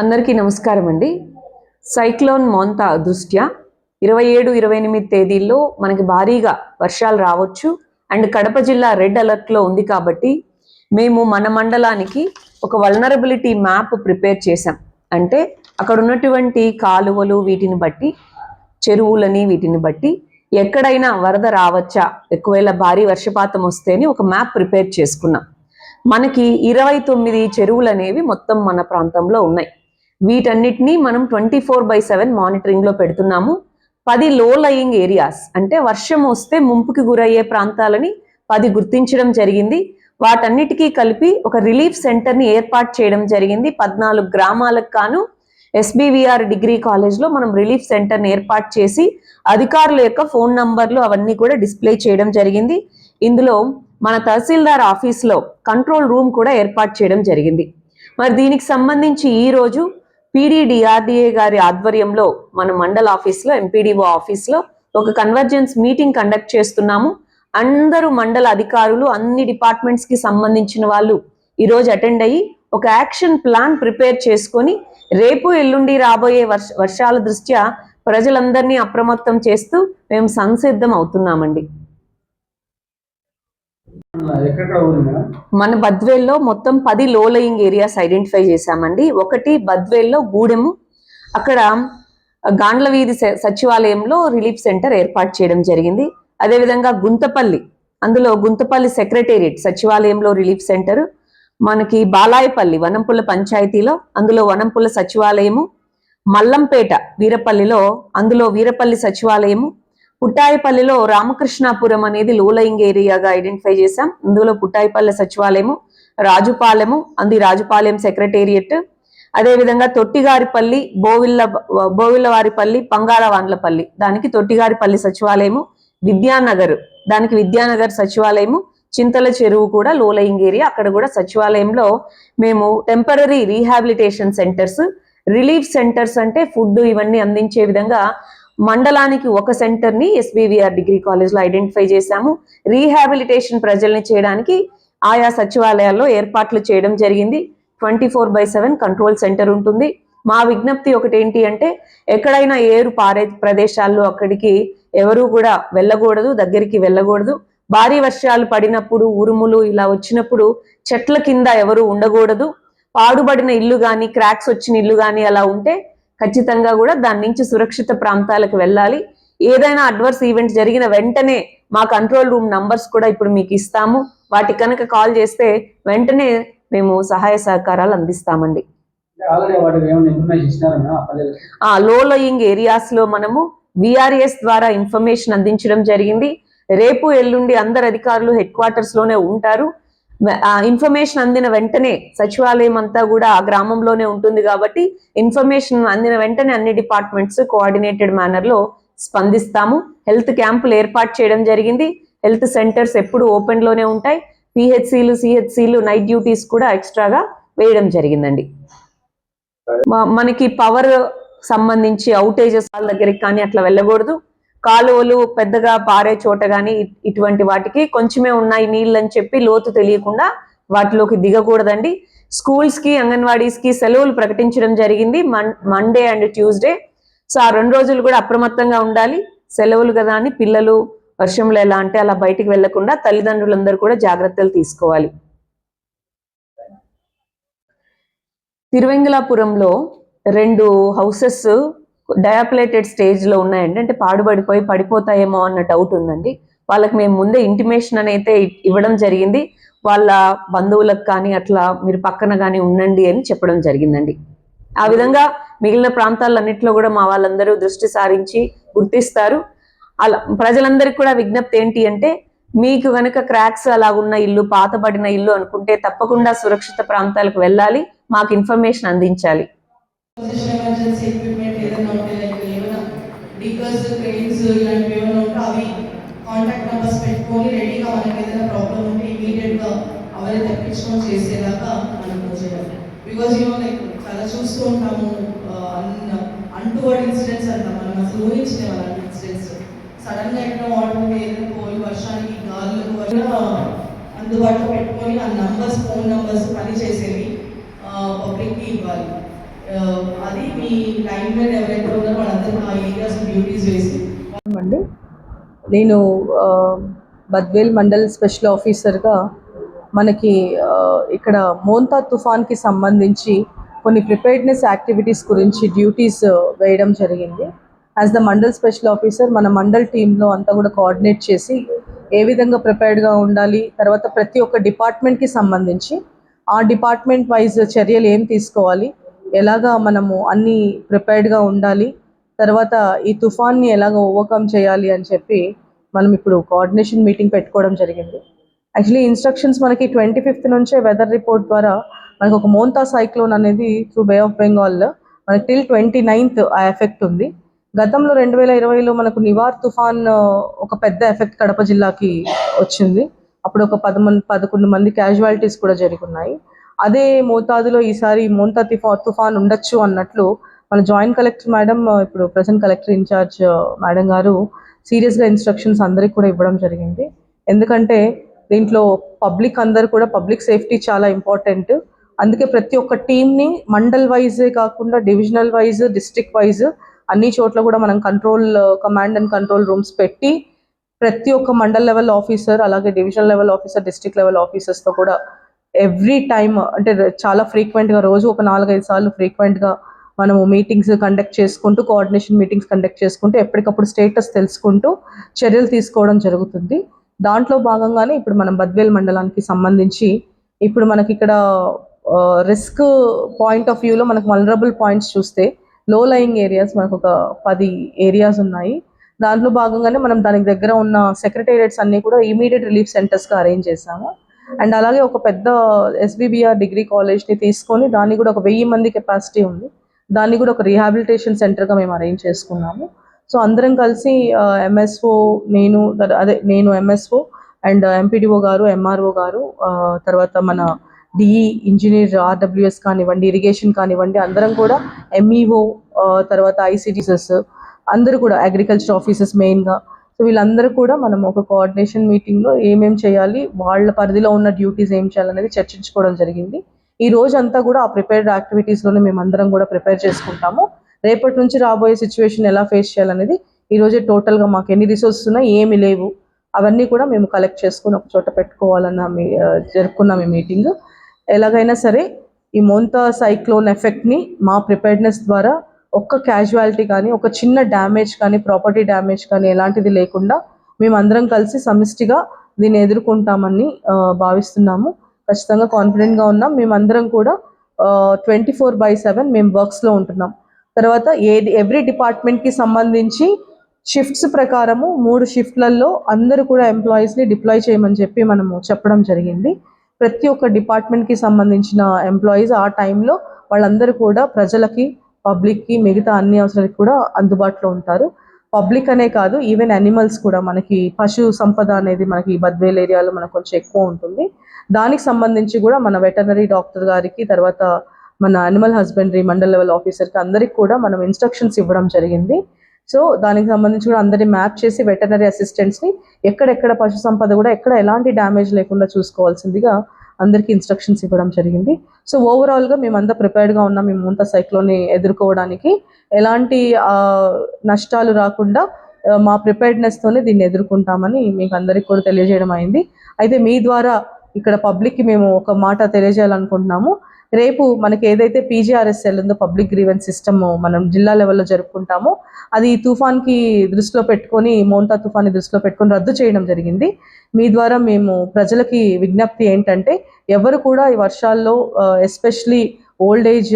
అందరికీ నమస్కారం అండి సైక్లోన్ మోంతా దృష్ట్యా ఇరవై ఏడు ఇరవై ఎనిమిది తేదీల్లో మనకి భారీగా వర్షాలు రావచ్చు. అండ్ కడప జిల్లా రెడ్ అలర్ట్లో ఉంది కాబట్టి మేము మన మండలానికి ఒక వల్నరబిలిటీ మ్యాప్ ప్రిపేర్ చేశాం. అంటే అక్కడ ఉన్నటువంటి కాలువలు వీటిని బట్టి చెరువులని వీటిని బట్టి ఎక్కడైనా వరద రావచ్చా ఎక్కువేళ భారీ వర్షపాతం వస్తేనే ఒక మ్యాప్ ప్రిపేర్ చేసుకున్నాం. మనకి ఇరవై తొమ్మిది చెరువులు అనేవి మొత్తం మన ప్రాంతంలో ఉన్నాయి. వీటన్నిటినీ మనం ట్వంటీ ఫోర్ బై సెవెన్ మానిటరింగ్లో పెడుతున్నాము. పది లో లయింగ్ ఏరియాస్ అంటే వర్షం వస్తే ముంపుకి గురయ్యే ప్రాంతాలని పది గుర్తించడం జరిగింది. వాటన్నిటికీ కలిపి ఒక రిలీఫ్ సెంటర్ని ఏర్పాటు చేయడం జరిగింది. పద్నాలుగు గ్రామాలకు కాను ఎస్బీవీఆర్ డిగ్రీ కాలేజ్లో మనం రిలీఫ్ సెంటర్ని ఏర్పాటు చేసి అధికారుల యొక్క ఫోన్ నంబర్లు అవన్నీ కూడా డిస్ప్లే చేయడం జరిగింది. ఇందులో మన తహసీల్దార్ ఆఫీస్లో కంట్రోల్ రూమ్ కూడా ఏర్పాటు చేయడం జరిగింది. మరి దీనికి సంబంధించి ఈ రోజు పీడీడిఆర్డిఏ గారి ఆధ్వర్యంలో మన మండల ఆఫీస్లో ఎంపీడీఓ ఆఫీస్లో ఒక కన్వర్జెన్స్ మీటింగ్ కండక్ట్ చేస్తున్నాము. అందరూ మండల అధికారులు అన్ని డిపార్ట్మెంట్స్కి సంబంధించిన వాళ్ళు ఈరోజు అటెండ్ అయ్యి ఒక యాక్షన్ ప్లాన్ ప్రిపేర్ చేసుకొని రేపు ఎల్లుండి రాబోయే వర్ష వర్షాల దృష్ట్యా ప్రజలందరినీ అప్రమత్తం చేస్తూ మేము సంసిద్ధం అవుతున్నామండి. మన బద్వేల్లో మొత్తం పది లో లయింగ్ ఏరియాస్ ఐడెంటిఫై చేశామండి. ఒకటి బద్వేల్లో గూడెము. అక్కడ గాండ్ల వీధి స- సచివాలయంలో రిలీఫ్ సెంటర్ ఏర్పాటు చేయడం జరిగింది. అదేవిధంగా గుంతపల్లి అందులో గుంతపల్లి సెక్రటేరియట్ సచివాలయంలో రిలీఫ్ సెంటర్. మనకి బాలాయపల్లి వనంపుల పంచాయతీలో అందులో వనంపుల సచివాలయము. మల్లంపేట వీరపల్లిలో అందులో వీరపల్లి సచివాలయము. పుట్టాయిపల్లిలో రామకృష్ణాపురం అనేది లోలయింగ్ ఏరియాగా ఐడెంటిఫై చేశాం. అందులో పుట్టాయిపల్లి సచివాలయము రాజుపాలెము అంది రాజుపాలెం సెక్రటేరియట్. అదేవిధంగా తొట్టిగారిపల్లి బోవిల్ల బోవిల్లవారిపల్లి పంగారవాండ్లపల్లి దానికి తొట్టిగారిపల్లి సచివాలయము విద్యానగర్. దానికి విద్యానగర్ సచివాలయము చింతల చెరువు కూడా లోలయింగ్ ఏరియా. అక్కడ కూడా సచివాలయంలో మేము temporary rehabilitation centres relief centres అంటే ఫుడ్ ఇవన్నీ అందించే విధంగా మండలానికి ఒక సెంటర్ని ఎస్బీవీఆర్ డిగ్రీ కాలేజ్లో ఐడెంటిఫై చేశాము. రీహాబిలిటేషన్ ప్రజల్ని చేయడానికి ఆయా సచివాలయాల్లో ఏర్పాట్లు చేయడం జరిగింది. Twenty four by seven control centre ఉంటుంది. మా విజ్ఞప్తి ఒకటి ఏంటి అంటే ఎక్కడైనా ఏరు పారే ప్రదేశాల్లో అక్కడికి ఎవరు కూడా వెళ్ళకూడదు దగ్గరికి వెళ్ళకూడదు. భారీ వర్షాలు పడినప్పుడు ఉరుములు ఇలా వచ్చినప్పుడు చెట్ల కింద ఎవరు ఉండకూడదు. పాడుబడిన ఇల్లు కానీ క్రాక్స్ వచ్చిన ఇల్లు కానీ అలా ఉంటే ఖచ్చితంగా కూడా దాని నుంచి సురక్షిత ప్రాంతాలకు వెళ్ళాలి. ఏదైనా అడ్వర్స్ ఈవెంట్ జరిగిన వెంటనే మా కంట్రోల్ రూమ్ నంబర్స్ కూడా ఇప్పుడు మీకు ఇస్తాము. వాటి కనుక కాల్ చేస్తే వెంటనే మేము సహాయ సహకారాలు అందిస్తామండి. లో లోయింగ్ ఏరియాస్లో మనము విఆర్ఎస్ ద్వారా ఇన్ఫర్మేషన్ అందించడం జరిగింది. రేపు ఎల్లుండి అందరు అధికారులు హెడ్ క్వార్టర్స్లోనే ఉంటారు. ఇన్ఫర్మేషన్ అందిన వెంటనే సచివాలయం అంతా కూడా ఆ గ్రామంలోనే ఉంటుంది కాబట్టి ఇన్ఫర్మేషన్ అందిన వెంటనే అన్ని డిపార్ట్మెంట్స్ కోఆర్డినేటెడ్ మేనర్లో స్పందిస్తాము. హెల్త్ క్యాంపులు ఏర్పాటు చేయడం జరిగింది. హెల్త్ సెంటర్స్ ఎప్పుడు ఓపెన్లోనే ఉంటాయి. పిహెచ్సిలు సిహెచ్సిలు నైట్ డ్యూటీస్ కూడా ఎక్స్ట్రాగా వేయడం జరిగిందండి. మనకి పవర్ సంబంధించి అవుటేజెస్ వాళ్ళ దగ్గరికి కానీ అట్లా వెళ్ళకూడదు. కాలువలు పెద్దగా పారే చోట కానీ ఇటువంటి వాటికి కొంచెమే ఉన్నాయి నీళ్ళు అని చెప్పి లోతు తెలియకుండా వాటిలోకి దిగకూడదండి. స్కూల్స్కి అంగన్వాడీస్కి సెలవులు ప్రకటించడం జరిగింది Mann Monday and Tuesday so ఆ రెండు రోజులు కూడా అప్రమత్తంగా ఉండాలి. సెలవులు కదా అని పిల్లలు వర్షంలో ఎలా అంటే అలా బయటికి వెళ్ళకుండా తల్లిదండ్రులందరూ కూడా జాగ్రత్తలు తీసుకోవాలి. తిరువెంగళాపురంలో రెండు హౌసెస్ డయాప్లేటెడ్ స్టేజ్లో ఉన్నాయండి. అంటే పాడుబడిపోయి పడిపోతాయేమో అన్న డౌట్ ఉందండి. వాళ్ళకి మేము ముందే ఇంటిమేషన్ అని అయితే ఇవ్వడం జరిగింది. వాళ్ళ బంధువులకు కానీ అట్లా మీరు పక్కన కానీ ఉండండి అని చెప్పడం జరిగిందండి. ఆ విధంగా మిగిలిన ప్రాంతాలన్నింటిలో కూడా మా వాళ్ళందరూ దృష్టి సారించి గుర్తిస్తారు. అలా ప్రజలందరికీ కూడా విజ్ఞప్తి ఏంటి అంటే మీకు కనుక క్రాక్స్ అలా ఉన్న ఇల్లు పాతబడిన ఇల్లు అనుకుంటే తప్పకుండా సురక్షిత ప్రాంతాలకు వెళ్ళాలి. మాకు ఇన్ఫర్మేషన్ అందించాలి పొజిషన్ ఎమర్జెన్సీ ఎక్విప్మెంట్ ఏదైనా ఉంటే లైక్ ఏమైనా డీకర్స్ క్రెయిన్స్ ఇలాంటివి ఏమైనా ఉంటే అవి కాంటాక్ట్ నెంబర్స్ పెట్టుకొని రెడీగా మనకి ఏదైనా ప్రాబ్లం ఉంటే ఇమీడియట్గా అవన్నీ తెప్పించుకొని చేసేలాగా మనం చేయాలి బికాజ్ యూనో లైక్ చాలా చూస్తూ ఉంటాము అన్టువర్డ్ ఇన్సిడెంట్స్ అంటాం మనం అసలు ఊహించలేము అలాంటి ఇన్సిడెంట్స్ సడన్గా ఎక్కడ వాటర్ ఏదైనా పోయి వర్షానికి గాలులకు వర్షం అందుబాటులో పెట్టుకొని ఆ నంబర్స్ ఫోన్ నంబర్స్ పని చేసేవి పబ్లిక్కి ఇవ్వాలి. అది మీ లైన్ మీద ఎవరైతే ఉన్నారో వాళ్ళందరూ ఆ ఏరియాస్ డ్యూటీస్ వేసి నేను బద్వేల్ మండల్ స్పెషల్ ఆఫీసర్గా మనకి ఇక్కడ మోంతా తుఫాన్కి సంబంధించి కొన్ని ప్రిపేర్డ్నెస్ యాక్టివిటీస్ గురించి డ్యూటీస్ వేయడం జరిగింది. As the mandal special officer మన మండల్ టీంలో అంతా కూడా కోఆర్డినేట్ చేసి ఏ విధంగా ప్రిపేర్డ్గా ఉండాలి తర్వాత ప్రతి ఒక్క డిపార్ట్మెంట్కి సంబంధించి ఆ డిపార్ట్మెంట్ వైజ్ చర్యలు ఏం తీసుకోవాలి ఎలాగా మనము అన్నీ ప్రిపేర్డ్గా ఉండాలి తర్వాత ఈ తుఫాన్ని ఎలాగ ఓవర్కమ్ చేయాలి అని చెప్పి మనం ఇప్పుడు కోఆర్డినేషన్ మీటింగ్ పెట్టుకోవడం జరిగింది. యాక్చువల్లీ ఇన్స్ట్రక్షన్స్ మనకి ట్వంటీ ఫిఫ్త్ నుంచే వెదర్ రిపోర్ట్ ద్వారా మనకు ఒక మోంతా సైక్లోన్ అనేది త్రూ బే ఆఫ్ బెంగాల్ మనకి టిల్ ట్వంటీ నైన్త్ ఆ ఎఫెక్ట్ ఉంది. గతంలో రెండు వేల ఇరవైలో మనకు నివార్ తుఫాన్ ఒక పెద్ద ఎఫెక్ట్ కడప జిల్లాకి వచ్చింది. అప్పుడు ఒక పదమంది పదకొండు మంది క్యాజువాలిటీస్ కూడా జరిగున్నాయి అదే మోతాదులో ఈసారి మోంతా తుఫా తుఫాన్ ఉండొచ్చు అన్నట్లు మన జాయింట్ కలెక్టర్ మేడం ఇప్పుడు ప్రజెంట్ కలెక్టర్ ఇన్ఛార్జ్ మేడం గారు సీరియస్గా ఇన్స్ట్రక్షన్స్ అందరికి కూడా ఇవ్వడం జరిగింది. ఎందుకంటే దీంట్లో పబ్లిక్ అందరు కూడా పబ్లిక్ సేఫ్టీ చాలా ఇంపార్టెంట్ అందుకే ప్రతి ఒక్క టీంని మండల్ వైజే కాకుండా డివిజనల్ వైజ్ డిస్ట్రిక్ట్ వైజ్ అన్ని చోట్ల కూడా మనం control command and control rooms పెట్టి ప్రతి ఒక్క మండల్ లెవెల్ ఆఫీసర్ అలాగే divisional level officer district level ఆఫీసర్స్తో కూడా ఎవ్రీ టైమ్ అంటే చాలా ఫ్రీక్వెంట్గా రోజు ఒక నాలుగైదు సార్లు ఫ్రీక్వెంట్గా మనము మీటింగ్స్ కండక్ట్ చేసుకుంటూ కోఆర్డినేషన్ మీటింగ్స్ కండక్ట్ చేసుకుంటూ ఎప్పటికప్పుడు స్టేటస్ తెలుసుకుంటూ చర్యలు తీసుకోవడం జరుగుతుంది. దాంట్లో భాగంగానే ఇప్పుడు మనం బద్వేల్ మండలానికి సంబంధించి ఇప్పుడు మనకి ఇక్కడ రిస్క్ పాయింట్ ఆఫ్ వ్యూలో మనకు వలరబుల్ పాయింట్స్ చూస్తే లో లయింగ్ ఏరియాస్ మనకు ఒక పది ఏరియాస్ ఉన్నాయి. దాంట్లో భాగంగానే మనం దానికి దగ్గర ఉన్న సెక్రటేరియట్స్ అన్ని కూడా ఇమీడియట్ రిలీఫ్ సెంటర్స్గా అరేంజ్ చేసాము అండ్ అలాగే ఒక పెద్ద ఎస్బీబీఆర్ డిగ్రీ కాలేజ్ని తీసుకొని దాన్ని కూడా ఒక వెయ్యి మంది కెపాసిటీ ఉంది. దాన్ని కూడా ఒక రీహాబిలిటేషన్ సెంటర్గా మేము అరేంజ్ చేసుకున్నాము. సో అందరం కలిసి ఎంఎస్ఓ నేను అదే నేను ఎంఎస్ఓ అండ్ ఎంపీడీఓ గారు ఎంఆర్ఓ గారు తర్వాత మన డిఈ ఇంజనీర్ ఆర్డబ్ల్యూఎస్ కానివ్వండి ఇరిగేషన్ కానివ్వండి అందరం కూడా ఎంఈఓ తర్వాత ఐసిడిసెస్ అందరూ కూడా అగ్రికల్చర్ ఆఫీసెస్ మెయిన్గా సో వీళ్ళందరూ కూడా మనం ఒక కోఆర్డినేషన్ మీటింగ్లో ఏమేం చేయాలి వాళ్ళ పరిధిలో ఉన్న డ్యూటీస్ ఏం చేయాలనేది చర్చించుకోవడం జరిగింది. ఈ రోజు అంతా కూడా ఆ ప్రిపేర్డ్ యాక్టివిటీస్లోనే మేము అందరం కూడా ప్రిపేర్ చేసుకుంటాము. రేపటి నుంచి రాబోయే సిచ్యువేషన్ ఎలా ఫేస్ చేయాలనేది ఈరోజే టోటల్గా మాకు ఎన్ని రిసోర్సెస్ ఉన్నాయి ఏమి లేవు అవన్నీ కూడా మేము కలెక్ట్ చేసుకుని ఒక చోట పెట్టుకోవాలన్న మీ జరుపుకున్నాం ఈ మీటింగ్ ఎలాగైనా సరే ఈ మోంతా సైక్లోన్ ఎఫెక్ట్ని మా ప్రిపేర్డ్నెస్ ద్వారా ఒక్క క్యాజువాలిటీ కానీ ఒక చిన్న డ్యామేజ్ కానీ ప్రాపర్టీ డ్యామేజ్ కానీ ఎలాంటిది లేకుండా మేము అందరం కలిసి సమిష్టిగా దీన్ని ఎదుర్కొంటామని భావిస్తున్నాము. ఖచ్చితంగా కాన్ఫిడెంట్గా ఉన్నాం. మేమందరం కూడా ట్వంటీ ఫోర్ బై సెవెన్ మేము వర్క్స్లో ఉంటున్నాం. తర్వాత ఏ ఎవ్రీ డిపార్ట్మెంట్కి సంబంధించి షిఫ్ట్స్ ప్రకారము మూడు షిఫ్ట్లలో అందరూ కూడా ఎంప్లాయీస్ని డిప్లాయ్ చేయమని చెప్పి మనము చెప్పడం జరిగింది. ప్రతి ఒక్క డిపార్ట్మెంట్కి సంబంధించిన ఎంప్లాయీస్ ఆ టైంలో వాళ్ళందరూ కూడా ప్రజలకి పబ్లిక్కి మిగతా అన్ని అవసరాలకి కూడా అందుబాటులో ఉంటారు. పబ్లిక్ అనే కాదు ఈవెన్ అనిమల్స్ కూడా మనకి పశు సంపద అనేది మనకి బద్వేల్ ఏరియాలో మనకు కొంచెం ఎక్కువ ఉంటుంది. దానికి సంబంధించి కూడా మన వెటర్నరీ డాక్టర్ గారికి తర్వాత మన అనిమల్ హస్బెండరీ మండల్ లెవెల్ ఆఫీసర్కి అందరికి కూడా మనం ఇన్స్ట్రక్షన్స్ ఇవ్వడం జరిగింది. సో దానికి సంబంధించి కూడా అందరినీ మ్యాప్ చేసి వెటర్నరీ అసిస్టెంట్స్ని ఎక్కడెక్కడ పశు సంపద కూడా ఎక్కడ ఎలాంటి డ్యామేజ్ లేకుండా చూసుకోవాల్సిందిగా అందరికీ ఇన్స్ట్రక్షన్స్ ఇవ్వడం జరిగింది. సో ఓవరాల్గా మేమంతా ప్రిపేర్డ్గా ఉన్నాం. మేము ముంత సైక్లోన్ని ఎదుర్కోవడానికి ఎలాంటి నష్టాలు రాకుండా మా ప్రిపేర్డ్నెస్తోనే దీన్ని ఎదుర్కొంటామని మీకు అందరికీ కూడా తెలియజేయడం అయింది. అయితే మీ ద్వారా ఇక్కడ పబ్లిక్కి మేము ఒక మాట తెలియజేయాలనుకుంటున్నాము. రేపు మనకి ఏదైతే పీజీఆర్ఎస్ఎల్ ఉందో పబ్లిక్ గ్రీవెన్స్ సిస్టమ్ మనం జిల్లా లెవెల్లో జరుపుకుంటామో. అది ఈ తుఫాన్కి దృష్టిలో పెట్టుకొని మోంతా తుఫాన్ని దృష్టిలో పెట్టుకొని రద్దు చేయడం జరిగింది. మీ ద్వారా మేము ప్రజలకి విజ్ఞప్తి ఏంటంటే ఎవరు కూడా ఈ వర్షాల్లో ఎస్పెషలీ ఓల్డ్ ఏజ్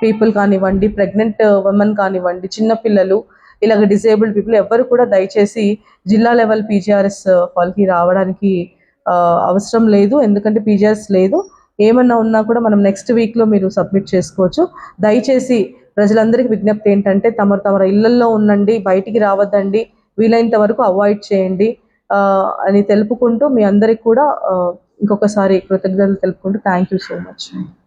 పీపుల్ కానివ్వండి ప్రెగ్నెంట్ ఉమెన్ కానివ్వండి చిన్నపిల్లలు ఇలాగ డిసేబుల్డ్ పీపుల్ ఎవరు కూడా దయచేసి జిల్లా లెవెల్ పీజీఆర్ఎస్ హాల్కి రావడానికి అవసరం లేదు ఎందుకంటే పీజర్స్ లేదు. ఏమన్నా ఉన్నా కూడా మనం నెక్స్ట్ వీక్లో మీరు సబ్మిట్ చేసుకోవచ్చు. దయచేసి ప్రజలందరికీ విజ్ఞప్తి ఏంటంటే తమరు తమ ఇళ్ళల్లో ఉండండి బయటికి రావద్దండి వీలైనంత వరకు అవాయిడ్ చేయండి ఆ, అని తెలుపుకుంటూ మీ అందరికి కూడా ఇంకొకసారి కృతజ్ఞతలు తెలుపుకుంటూ థ్యాంక్ యూ సో మచ్